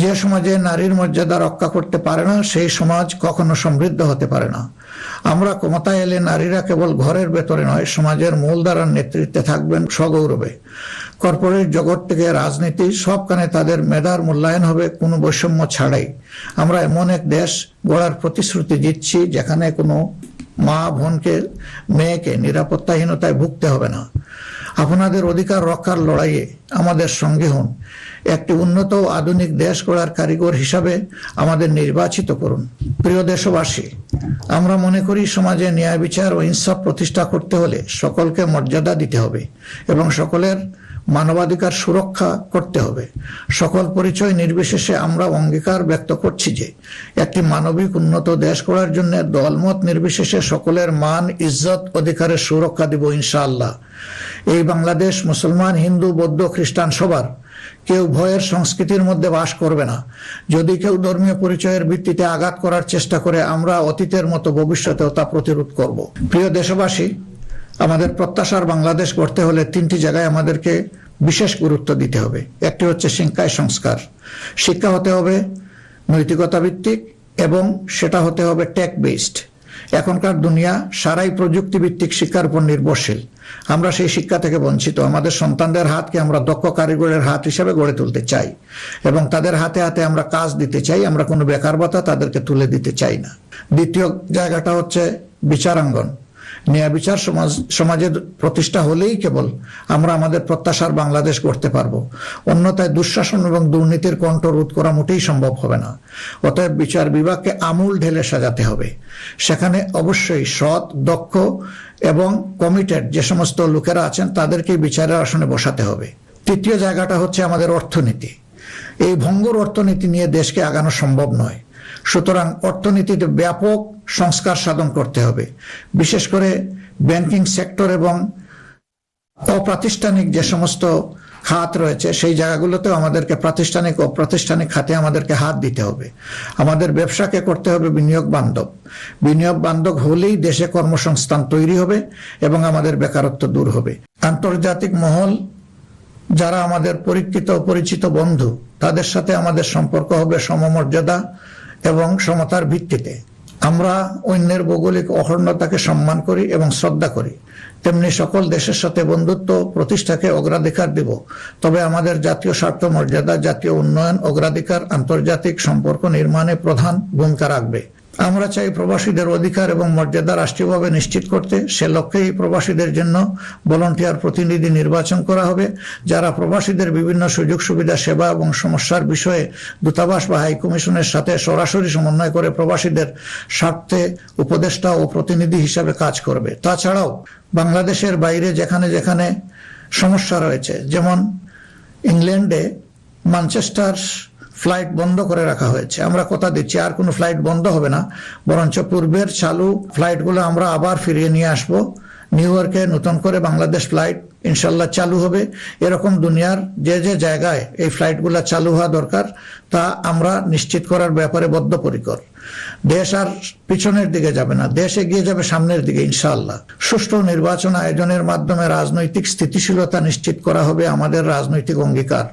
যে সমাজে নারীর মর্যাদা রক্ষা করতে পারে না, সেই সমাজ কখনো সমৃদ্ধ হতে পারে না। আমরা ক্ষমতায় এলে নারীরা কেবল ঘরের ভেতরে নয়, সমাজের মূলধারার নেতৃত্বে থাকবেন সগৌরবে। কর্পোরেট জগৎ থেকে রাজনীতি সবখানে তাদের মেধার মূল্যায়ন হবে, কোনো বৈষম্য ছাড়াই। আমরা এমন এক দেশ গড়ার প্রতিশ্রুতি দিচ্ছি, যেখানে কোনো মা বোনকে মেয়েকে নিরাপত্তাহীনতায় ভুগতে হবে না। আপনাদের অধিকার রক্ষার লড়াইয়ে আমাদের সঙ্গে হন। একটি উন্নত ও আধুনিক দেশ গড়ার কারিগর হিসাবে আমাদের নির্বাচিত করুন। প্রিয় দেশবাসী, আমরা মনে করি সমাজে ন্যায় বিচার ও ইনসাফ প্রতিষ্ঠা করতে হলে সকলকে মর্যাদা দিতে হবে এবং সকলের মানবাধিকার সুরক্ষা করতে হবে। সকল পরিচয় নির্বিশেষে আমরা অঙ্গীকার ব্যক্ত করছি যে, একটি মানবিক উন্নত দেশ করার জন্য দলমত নির্বিশেষে সকলের মান, ইজ্জত, অধিকারের সুরক্ষা দিব ইনশাআল্লাহ। এই বাংলাদেশ মুসলমান, হিন্দু, বৌদ্ধ, খ্রিস্টান সবার কেউ ভয়ের সংস্কৃতির মধ্যে বাস করবে না। যদি কেউ ধর্মীয় পরিচয়ের ভিত্তিতে আঘাত করার চেষ্টা করে, আমরা অতীতের মতো ভবিষ্যতেও তা প্রতিরোধ করব। প্রিয় দেশবাসী আমাদের প্রত্যাশার বাংলাদেশ গড়তে হলে তিনটি জায়গায় আমাদেরকে বিশেষ গুরুত্ব দিতে হবে। একটি হচ্ছে শিক্ষায় সংস্কার। শিক্ষা হতে হবে নৈতিকতা ভিত্তিক এবং সেটা হতে হবে টেক বেসড এখনকার দুনিয়া সারাই প্রযুক্তি ভিত্তিক শিক্ষার উপর নির্ভরশীল। আমরা সেই শিক্ষা থেকে বঞ্চিত। আমাদের সন্তানদের হাতকে আমরা দক্ষ কারিগরের হাত হিসাবে গড়ে তুলতে চাই এবং তাদের হাতে হাতে আমরা কাজ দিতে চাই। আমরা কোনো বেকার ভাতা তাদেরকে তুলে দিতে চাই না। দ্বিতীয় জায়গাটা হচ্ছে বিচারাঙ্গন। ন্যায় বিচার সমাজ, সমাজের প্রতিষ্ঠা হলেই কেবল আমরা আমাদের প্রত্যাশার বাংলাদেশ গড়তে পারব। অন্যথায় দুঃশাসন এবং দুর্নীতির কণ্ঠ রোধ করা মোটেই সম্ভব হবে না। অতএব বিচার বিভাগকে আমূল ঢেলে সাজাতে হবে। সেখানে অবশ্যই সৎ, দক্ষ এবং কমিটেড যে সমস্ত লোকেরা আছেন তাদেরকে বিচারের আসনে বসাতে হবে। তৃতীয় জায়গাটা হচ্ছে আমাদের অর্থনীতি। এই ভঙ্গুর অর্থনীতি নিয়ে দেশকে আগানো সম্ভব নয়। সুতরাং অর্থনীতিতে ব্যাপক সংস্কার সাধন করতে হবে। বিশেষ করে ব্যাংকিং সেক্টর এবং অপ্রাতিষ্ঠানিক যে সমস্ত খাত রয়েছে, সেই জায়গাগুলোতেও আমাদেরকে প্রাতিষ্ঠানিক ও প্রাতিষ্ঠানিক খাতে আমাদেরকে হাত দিতে হবে। আমাদের ব্যবসাকে করতে হবে বিনিয়োগ বান্ধব। বিনিয়োগ বান্ধব হলেই দেশে কর্মসংস্থান তৈরি হবে এবং আমাদের বেকারত্ব দূর হবে। আন্তর্জাতিক মহল যারা আমাদের পরিচিত পরিচিত বন্ধু, তাদের সাথে আমাদের সম্পর্ক হবে সমমর্যাদা এবং সমতার ভিত্তিতে। আমরা অন্যের ভৌগোলিক অখণ্ডতাকে সম্মান করি এবং শ্রদ্ধা করি। তেমনি সকল দেশের সাথে বন্ধুত্ব প্রতিষ্ঠাকে অগ্রাধিকার দিব। তবে আমাদের জাতীয় স্বার্থ মর্যাদা জাতীয় উন্নয়ন, অগ্রাধিকার, আন্তর্জাতিক সম্পর্ক নির্মাণে প্রধান ভূমিকা রাখবে। আমরা চাই প্রবাসীদের অধিকার এবং মর্যাদা রাষ্ট্রীয়ভাবে নিশ্চিত করতে। সে লক্ষ্যেই প্রবাসীদের জন্য ভলান্টিয়ার প্রতিনিধি নির্বাচন করা হবে, যারা প্রবাসীদের বিভিন্ন সুযোগ সুবিধা, সেবা এবং সমস্যার বিষয়ে দূতাবাস বা হাই কমিশনের সাথে সরাসরি সমন্বয় করে প্রবাসীদের স্বার্থে উপদেষ্টা ও প্রতিনিধি হিসাবে কাজ করবে। তাছাড়াও বাংলাদেশের বাইরে যেখানে যেখানে সমস্যা রয়েছে, যেমন ইংল্যান্ডে, ম্যানচেস্টার ফ্লাইট বন্ধ করে রাখা হয়েছে। আমরা কথা দিচ্ছি, আর কোনো ফ্লাইট বন্ধ হবে না। বরঞ্চ পূর্বের চালু ফ্লাইটগুলো আমরা আবার ফিরিয়ে নিয়ে আসব। নিউ ইয়র্কে নতুন করে বাংলাদেশ ফ্লাইট ইনশাল্লাহ চালু হবে। এরকম দুনিয়ার যে যে জায়গায় এই ফ্লাইটগুলো চালু হওয়া দরকার, তা আমরা নিশ্চিত করার ব্যাপারে বদ্ধপরিকর। দেশ আর পিছনের দিকে যাবে না, দেশ এগিয়ে যাবে সামনের দিকে ইনশাআল্লাহ সুষ্ঠু নির্বাচন আয়োজনের মাধ্যমে রাজনৈতিক স্থিতিশীলতা নিশ্চিত করা হবে আমাদের রাজনৈতিক অঙ্গীকার।